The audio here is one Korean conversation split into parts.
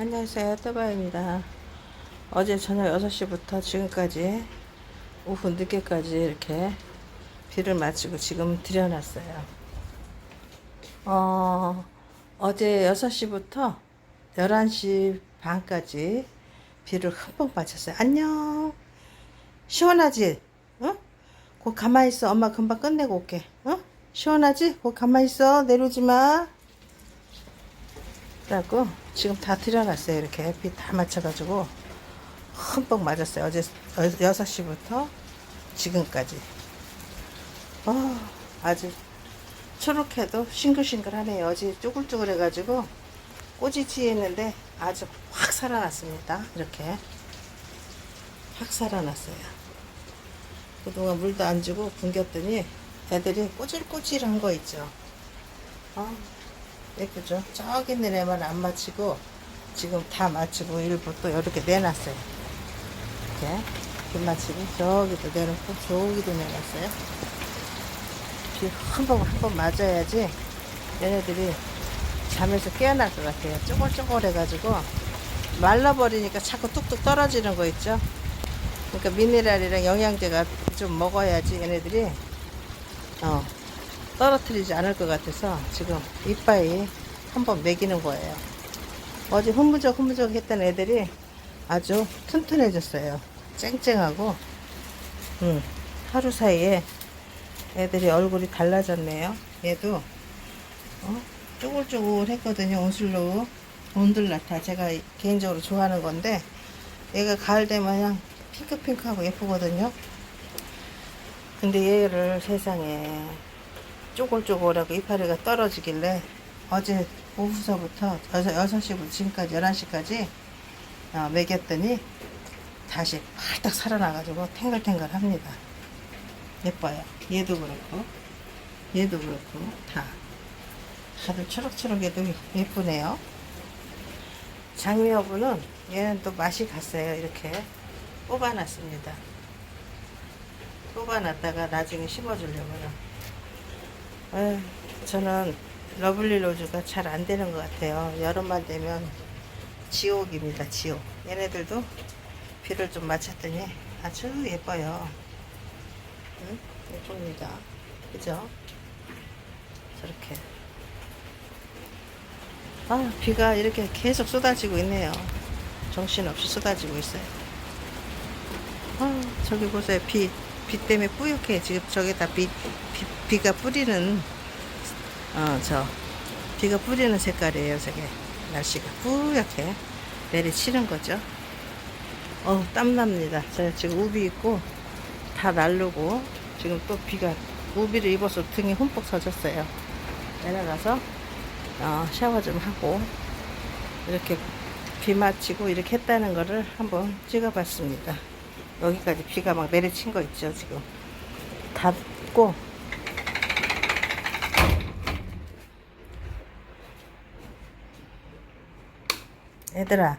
안녕하세요. 떠바입니다. 어제 저녁 6시부터 지금까지 오후 늦게까지 이렇게 비를 마치고 지금 들여놨어요. 어, 어제 6시부터 11시 반까지 비를 흠뻑 맞췄어요. 안녕. 시원하지? 어? 곧 가만히 있어. 엄마 금방 끝내고 올게. 어? 시원하지? 곧 가만히 있어. 내려오지 마. 그래갖고 지금 다 들여놨어요. 이렇게 비다 맞춰가지고 흠뻑 맞았어요. 어제 6시부터 지금까지. 어, 아주 초록해도 싱글싱글하네요. 어제 쭈글쭈글해가지고 꼬지치에 있는데 아주 확 살아났습니다. 이렇게 확 살아났어요. 그동안 물도 안 주고 굶겼더니 애들이 꼬질꼬질한 거 있죠. 어, 예쁘죠? 저기 있는 애만 안 맞히고 지금 다 맞히고 일부 또 이렇게 내놨어요. 이렇게 빗 맞히고 저기도 내놓고 저기도 내놨어요. 비 한 번 한 번 맞아야지 얘네들이 잠에서 깨어날 것 같아요. 쪼글쪼글해가지고 말라버리니까 자꾸 뚝뚝 떨어지는 거 있죠? 그러니까 미네랄이랑 영양제가 좀 먹어야지 얘네들이 어, 떨어뜨리지 않을 것 같아서 지금 이빠이 한번 먹이는 거예요. 어제 흐무적 흐무적 했던 애들이 아주 튼튼해졌어요. 쨍쨍하고 음, 하루 사이에 애들이 얼굴이 달라졌네요. 얘도 어, 쪼글쪼글 했거든요. 온슬로우 온들라타 제가 개인적으로 좋아하는 건데 얘가 가을 되면 그냥 핑크핑크하고 예쁘거든요. 근데 얘를 세상에 쪼글쪼글하고 이파리가 떨어지길래 어제 오후서부터 6시부터 지금까지 11시까지 어, 먹였더니 다시 팔딱 살아나가지고 탱글탱글 합니다. 예뻐요. 얘도 그렇고, 얘도 그렇고, 다. 다들 초록초록해도 예쁘네요. 장미여부는 얘는 또 맛이 갔어요. 이렇게 뽑아놨습니다. 뽑아놨다가 나중에 심어주려고요. 저는 러블리 로즈가 잘 안 되는 것 같아요. 여름만 되면 지옥입니다. 지옥. 얘네들도 비를 좀 맞췄더니 아주 예뻐요. 응? 예쁩니다. 그죠? 저렇게. 아, 비가 이렇게 계속 쏟아지고 있네요. 정신없이 쏟아지고 있어요. 아, 저기 보세요. 비, 비 때문에 뿌옇게 지금 저게 다 비, 비, 비가 뿌리는, 어, 저, 비가 뿌리는 색깔이에요. 저게. 날씨가 뿌옇게 내리치는 거죠. 어우, 땀납니다. 제가 지금 우비 입고 다 날르고 지금 또 비가 우비를 입어서 등이 흠뻑 젖었어요. 내려가서 어, 샤워 좀 하고 이렇게 비 맞히고 이렇게 했다는 거를 한번 찍어봤습니다. 여기까지 비가 막 내리친 거 있죠, 지금. 닫고 얘들아.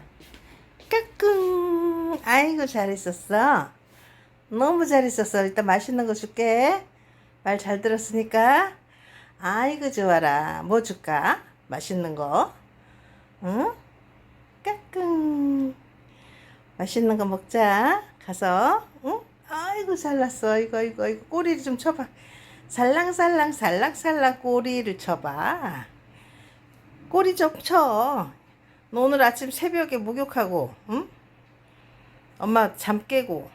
까꿍. 아이고 잘했었어. 너무 잘했었어. 일단 맛있는 거 줄게. 말 잘 들었으니까. 아이고 좋아라. 뭐 줄까? 맛있는 거. 응? 까꿍. 맛있는 거 먹자. 가서. 응? 아이고 잘났어. 이거 이거 이거 꼬리를 좀 쳐봐. 살랑살랑 살랑살랑 꼬리를 쳐봐. 꼬리 좀 쳐 너 오늘 아침 새벽에 목욕하고, 응? 엄마 잠 깨고.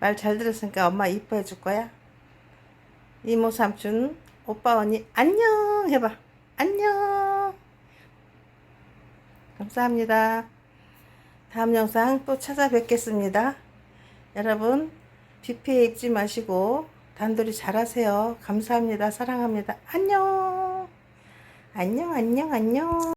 말 잘 들었으니까 엄마 이뻐해 줄 거야? 이모 삼촌, 오빠 언니, 안녕! 해봐. 안녕! 감사합니다. 다음 영상 또 찾아뵙겠습니다. 여러분, 뷔페에 입지 마시고 단둘이 잘하세요. 감사합니다. 사랑합니다. 안녕! 안녕, 안녕, 안녕.